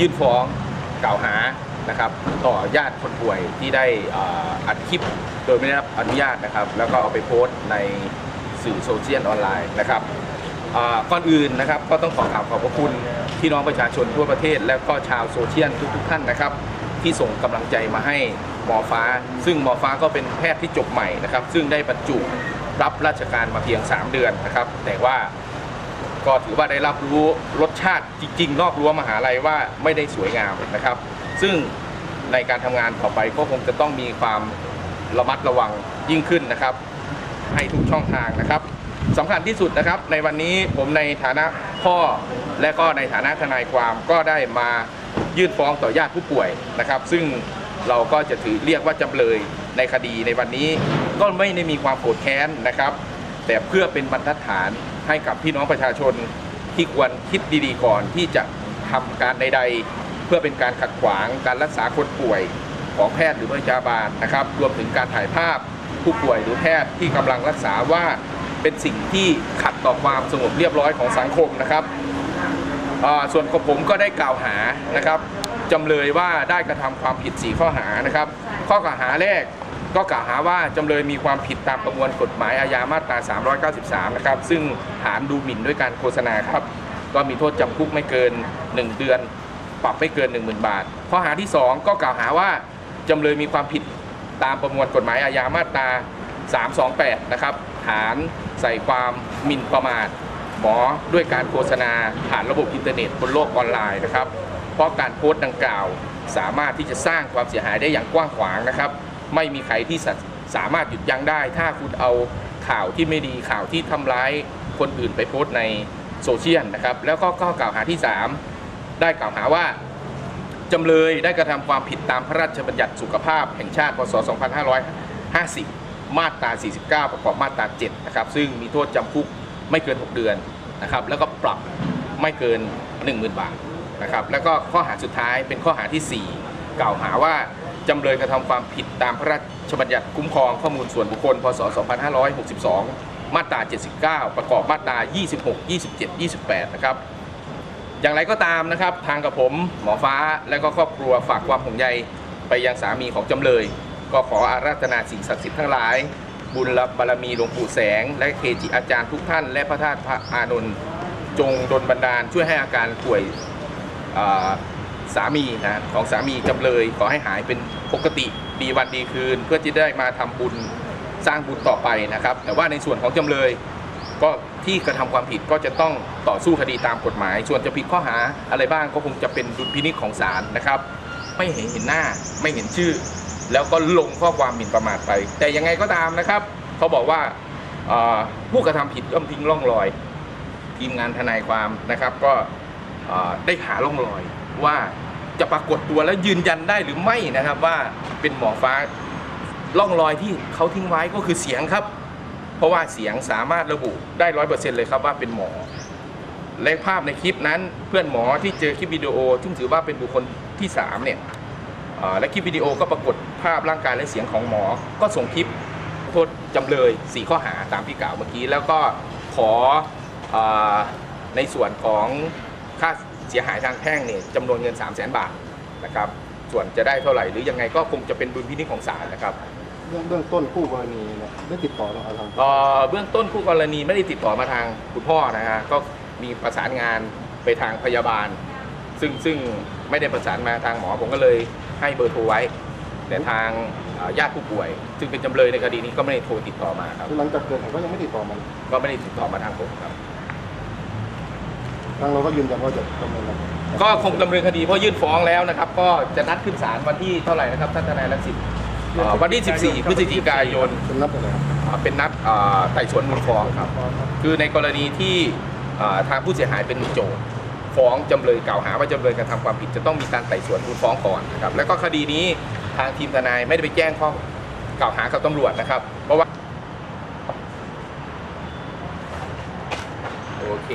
ยื่นฟ้องกล่าวหานะครับต่อญาติคนป่วยที่ได้อ,อัดคลิปโดยไม่ได้รับอนุญาตนะครับ แล้วก็เอาไปโพสต์ในสื่อโซเชียลออนไลน์นะครับก่อนอื่นนะครับก็ต้องขอกราบขอบพระคุณพี่น้องประชาชนทั่วประเทศ และก็ชาวโซเชียลทุกๆท่านนะครับ ที่ส่งกำลังใจมาให้หมอฟ้า ซึ่งหมอฟ้าก็เป็นแพทย์ที่จบใหม่นะครับ ซึ่งได้บรรจุรับราชการมาเพียง 3 เดือนนะครับ แต่ว่า ก็ถือว่าได้รับรู้รสชาติจริง ๆ นอกรั้วมหาลัยว่าไม่ได้สวยงามนะครับ ซึ่งในการทำงานต่อไปก็คงจะต้องมีความระมัดระวังยิ่งขึ้นนะครับ ให้ทุกช่องทางนะครับสำคัญที่สุดนะครับ ในวันนี้ผมในฐานะพ่อและก็ในฐานะทนายความก็ได้มายื่นฟ้องต่อญาติผู้ป่วยนะครับ ซึ่งเราก็จะถือเรียกว่าจำเลยในคดีในวันนี้ก็ไม่ได้มีความโกรธแค้นนะครับ แต่เพื่อเป็นบรรทัดฐานให้กับพี่น้องประชาชนที่ควรคิดดีๆก่อนที่จะทำการใด ๆ เพื่อเป็นการขัดขวางการรักษาคนป่วยของแพทย์หรือพยาบาลนะครับ รวมถึงการถ่ายภาพผู้ป่วยหรือแพทย์ที่กำลังรักษาว่าเป็นสิ่งที่ขัดต่อความสงบเรียบร้อยของสังคมนะครับส่วนของผมก็ได้กล่าวหานะครับจำเลยว่าได้กระทำความผิด 4 ข้อหานะครับ ข้อกล่าวหาแรก ก็กล่าวหาว่าจำเลยมีความผิดตามประมวลกฎหมายอาญามาตรา 393 นะครับ ซึ่งฐานดูหมิ่นด้วยการโฆษณาครับ ก็มีโทษจำคุกไม่เกิน 1 เดือน ปรับไม่เกิน 10,000 บาท ข้อหาที่ 2 ก็กล่าวหาว่าจำเลยมีความผิดตามประมวลกฎหมายอาญามาตรา 328 นะครับ ฐานใส่ความหมิ่นประมาทหมอด้วยการโฆษณาผ่านระบบอินเทอร์เน็ตบนโลกออนไลน์นะครับ เพราะการโพสต์ดังกล่าว สามารถที่จะสร้างความเสียหายได้อย่างกว้างขวางนะครับ ไม่มีใครที่สาสามารถหยุดยั้งได้ ถ้าคุณเอาข่าวที่ไม่ดีข่าวที่ทำร้ายคนอื่นไปโพสต์ในโซเชียลนะครับ แล้วก็ข้อกล่าวหาที่ 3 ได้กล่าวหาว่าจำเลยได้กระทำความผิดตามพระราชบัญญัติสุขภาพแห่งชาติพศ 2550 มาตรา 49 ประกอบมาตรา 7 นะครับ ซึ่งมีโทษจำคุกไม่เกิน 6 เดือนนะครับ แล้วก็ปรับไม่เกิน 10,000 บาทนะครับ แล้วก็ข้อหาสุดท้ายเป็นข้อหาที่ 4 กล่าวหาว่า จำเลยกระทำความผิดตามพระราชบัญญัติคุ้มครองข้อมูลส่วนบุคคล พศ 2562 มาตรา 79 ประกอบมาตรา 26 27 28 นะครับ อย่างไรก็ตามนะครับ ทางกับผมหมอฟ้าและก็ครอบครัวฝากความห่วงใยไปยังสามีของจำเลย ก็ขออาราธนาสิ่งศักดิ์สิทธิ์ทั้งหลาย บุญบารมีหลวงปู่แสง และเกจิอาจารย์ทุกท่าน และพระธาตุพระอานนท์จงดลบันดาลช่วยให้อาการป่วยอ่า สามีนะของสามีจำเลยขอให้หายเป็นปกติดีวันดีคืน เพื่อที่ได้มาทำบุญสร้างบุญต่อไปนะครับ แต่ว่าในส่วนของจำเลยก็ที่กระทำความผิดก็จะต้องต่อสู้คดีตามกฎหมาย ส่วนจะผิดข้อหาอะไรบ้างก็คงจะเป็นดุลพินิจของศาลนะครับ ไม่เห็นเห็นหน้าไม่เห็นชื่อ แล้วก็ลงข้อความหมิ่นประมาทไป แต่ยังไงก็ตามนะครับ เขาบอกว่าผู้กระทำผิดย่อมทิ้งร่องรอย ทีมงานทนายความนะครับก็ได้หาร่องรอย ว่าจะปรากฏตัวแล้วยืนยันได้หรือไม่นะครับว่าเป็นหมอฟ้าร่องรอยที่เขาทิ้งไว้ก็คือเสียงครับ เพราะว่าเสียงสามารถระบุได้ร้อยเปอร์เซ็นต์เลยครับว่าเป็นหมอและภาพในคลิปนั้นเพื่อนหมอที่เจอคลิปวิดีโอซึ่งถือว่าเป็นบุคคลที่สามเนี่ยและคลิปวิดีโอก็ปรากฏภาพร่างกายและเสียงของหมอ ก็ส่งคลิปโทษจำเลย 4 ข้อหาตามที่กล่าวเมื่อกี้ แล้วก็ขออในส่วนของค่า เสียหายทางแพ่งเนี่ยจำนวนเงิน 3 0 0 0 0 0บาทนะครับส่วนจะได้เท่าไหร่หรือยังไงก็คงจะเป็นดุลพินิจของศาลนะครับเรื่องเบื้องต้นคู่กรณีเนี่ยได้ติดต่อทางทางเอ่อเบื้องต้นคู่กรณีไม่ได้ติดต่อมาทางคุณพ่อนะฮะก็มีประสานงานไปทางพยาบาล ซึ่งซึ่งไม่ได้ประสานมาทางหมอผมก็เลยให้เบอร์โทรไว้ แต่ทางเอ่อญาติผู้ป่วย ซึ่งเป็นจำเลยในคดีนี้ก็ไม่ได้โทรติดต่อมาครับ คือหลังจากเกิดเหตุก็ยังไม่ติดต่อมันก็ไม่ได้ติดต่อมาทางผมครับ ทางเราก็ยืนยันว่าจะดำเนินการก็คงดำเนินคดีเพราะยื่นฟ้องแล้วนะครับ ก็จะนัดขึ้นศาลวันที่เท่าไหร่นะครับท่านทนายรังสิตเอ่อวันที่ 14 พฤศจิกายนเป็นนับอะไรครับอ่าเป็นนัดอ่าไต่สวนมูลฟ้องครับ คือในกรณีที่อ่าทางผู้เสียหายเป็นโจทย์ฟ้องจำเลยกล่าวหาว่าจำเลยกระทำความผิดจะต้องมีการไต่สวนมูลฟ้องก่อนนะครับแล้วก็คดีนี้ทางทีมทนายไม่ได้ไปแจ้งข้อกล่าวหากับตำรวจนะครับ เพราะว่าโอเค